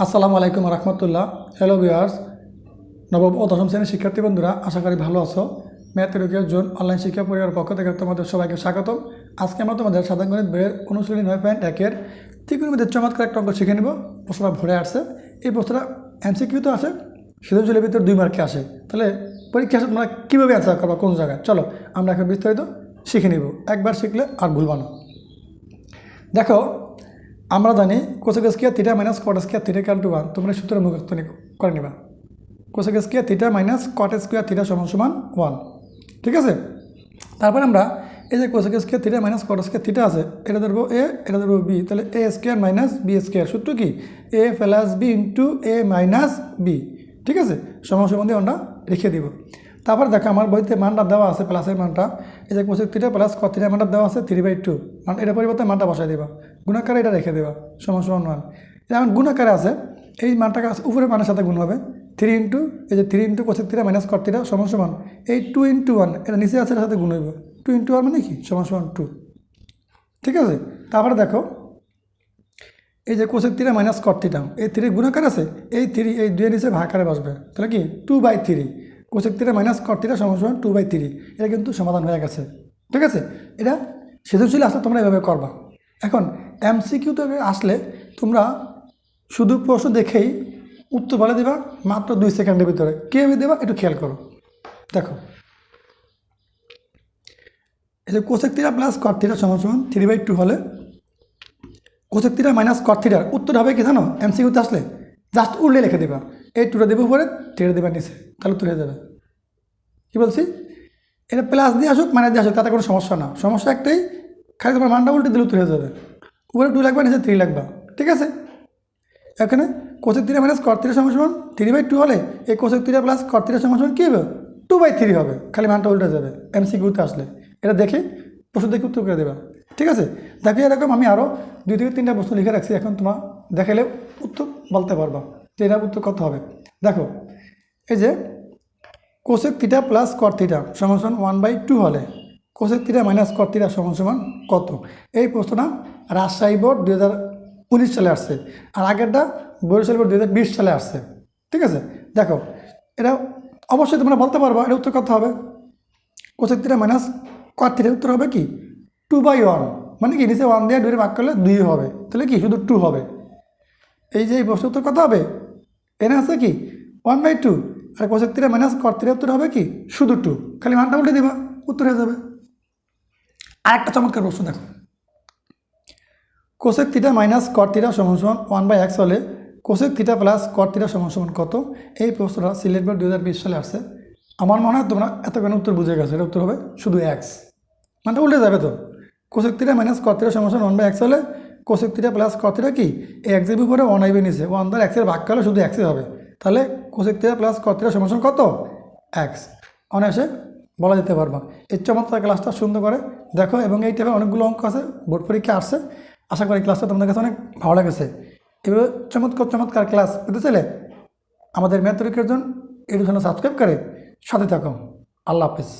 আসসালামু আলাইকুম রহমতুল্লাহ। Hello viewers নবম ও দশম শ্রেণির শিক্ষার্থী বন্ধুরা, আশা করি ভালো আছো। ম্যাথ রোগীর জোন অনলাইন শিক্ষা পরিবারের পক্ষ থেকে তোমাদের সবাইকে স্বাগতম। আজকে আমরা তোমাদের সাধারণ গণিত বইয়ের অনুশীলনী নয় পয়েন্ট একের ত্রিকোণমিতির চমৎকার একটা অঙ্ক শিখে নেব। প্রশ্নটা ভরে আসছে। এই প্রশ্নটা এমসিকিউ তো আসে সৃজনশীলের ভিতরে দুই মার্কে আসে। তাহলে পরীক্ষা আসে তোমরা কীভাবে অ্যান্সার করবা, কোন জায়গায়? চলো, আমরা এখন বিস্তারিত শিখে নিব। একবার শিখলে আর ভুলবা না। দেখো আমরা জানি cosec square theta minus cot square theta কাল টু ওয়ান তোমরা সূত্র মুখস্থ নি- করে নিবা। Cosec square theta minus cot square theta সমান সমান ওয়ান ঠিক আছে? তারপরে আমরা এই যে cosec theta minus cot square theta আছে, এটা ধরবো এ এটা ধরবো বি তাহলে A square minus B square সূত্র কি? A plus B into A minus B ঠিক আছে? সমান সমান দিয়ে আমরা রেখে দিব। তারপর দেখো আমার বইতে মানটা দেওয়া আছে প্লাসের মানটা। এই যে থিটা প্লাস কত থিটা মানটা দেওয়া আছে থ্রি বাই টু মান এটা পরিবর্তে মানটা বসাই দেবা। গুণাকারে এটা রেখে দেবা, সমান সমান মান। যেমন গুণাকারে আছে, এই মানটাকে উপরে মানের সাথে গুণ হবে। থ্রি ইন্টু এই যে three into theta minus cot theta সমান সমান। এই টু ইন্টু ওয়ান এটা নিচে আছে, এটার সাথে গুণ হইব। টু ইন্টু ওয়ান মানে কি? সমান সমান টু ঠিক আছে? তারপরে দেখো, এই যে cosec three minus cot theta এই থ্রি গুণাকার আছে, এই থ্রি এই দুই নিচে ভাগাকারে বসবে। তাহলে কি? Two by three cosec three minus cot theta সমান টু বাই থ্রি এটা কিন্তু সমাধান হয়ে গেছে। ঠিক আছে? এটা সৃজনশীল আসলে তোমরা এভাবে করবা। এখন এমসিকিউ তো আসলে তোমরা শুধু প্রশ্ন দেখেই উত্তর বলে দেবা মাত্র দুই সেকেন্ডের ভিতরে। কীভাবে দেবা একটু খেয়াল করো। দেখো। এই যে cosec theta plus cot theta সমান সমান থ্রি বাই টু হলে কোসেক থিটা মাইনাস কট থিটার উত্তর হবে কি জানো? এমসিকিউতে আসলে জাস্ট উল্লে লিখে দেবা। এই টুটা দেবে উপরে থ্রিটা দেবে নিচে, তাহলে হয়ে যাবে। কী বলছি? এটা প্লাস দিয়ে আসুক মাইনাস দিয়ে আসুক, তাতে কোনো সমস্যা না। সমস্যা একটাই, খালি তোমার মানটা উল্টে দিলে হয়ে যাবে। উপরে টু লাগবে, নিচে থ্রি লাগবে। ঠিক আছে? এখানে কোচের থ্রি মাইনাস কট থ্রি সমান থ্রি বাই টু হলে এই কোচের থ্রি প্লাস কট থ্রি সমান কী হবে? টু বাই থ্রি হবে, খালি মানটা উল্টে যাবে এমসিকিউতে আসলে। এটা দেখে প্রশ্ন দেখে উত্তর করে দেবা। ঠিক আছে? দেখো এরকম আমি আরও দুই থেকে তিনটা প্রশ্ন লিখে রাখছি, এখন তোমার দেখালে উত্তর বলতে পারবা। যে এটা উত্তর কত হবে? দেখো, এই যে cosec theta plus cot theta সমান সমান ওয়ান বাই টু হলে cosec theta minus cot theta সমান সমান কত? এই প্রশ্নটা রাজশাহী বোর্ড দু হাজার উনিশ সালে আসছে, আর আগেরটা বরিশাল বোর্ড দু হাজার বিশ সালে আসছে, ঠিক আছে? দেখো, এটা অবশ্যই তোমরা বলতে পারব এটা উত্তর কত হবে? কোসেক থিটা মাইনাস থিটা উত্তর হবে কি? টু বাই ওয়ান মানে কি, নিচে ওয়ান দিয়ে দুই ভাগ করলে দুই হবে, তাহলে কি, শুধু টু হবে। এই যে এই প্রশ্ন উত্তর কত হবে? এনে আছে কি? One by two R cosec three minus cot three উত্তর হবে কি? শুধু টু খালি মানটা উল্টে দিবা, উত্তর হয়ে যাবে। আর একটা চমৎকার প্রশ্ন দেখো। Cosec theta minus cot theta সমান সমান ওয়ান বাই এক্স হলে cosec theta plus cot theta সমান সমান কত? এই প্রশ্নটা সিলেট বোর্ড দু হাজার বিশ সালে আসছে। আমার মনে হয় তোমরা এতক্ষণ উত্তর বুঝে গেছো এটা উত্তর হবে শুধু এক্স মানটা উল্টে যাবে তো? Cosec theta minus cot theta সমান সমান ওয়ান বাই এক্স হলে cosec theta plus cot theta কি এক্সের উপরে ওয়ান আইবে নিচে। ওয়ান দ্বার এক্সের ভাগ করলে শুধু এক্সে হবে। তাহলে cosec theta plus cot theta সমান কত? এক্স অনায়াসে বলা যেতে পারবা। এই চমৎকার ক্লাসটা সুন্দর করে দেখো এবং এই টাইপের অনেকগুলো অঙ্ক আছে, বোর্ড পরীক্ষা আসছে। আশা করি ক্লাসটা তোমাদের কাছে অনেক ভালো লেগেছে। এভাবে চমৎকার চমৎকার ক্লাস পেতে চাইলে আমাদের ম্যাথ পরীক্ষার জন্য এডুকেশনে সাবস্ক্রাইব করে সাথে থাকো। আল্লাহ হাফিজ।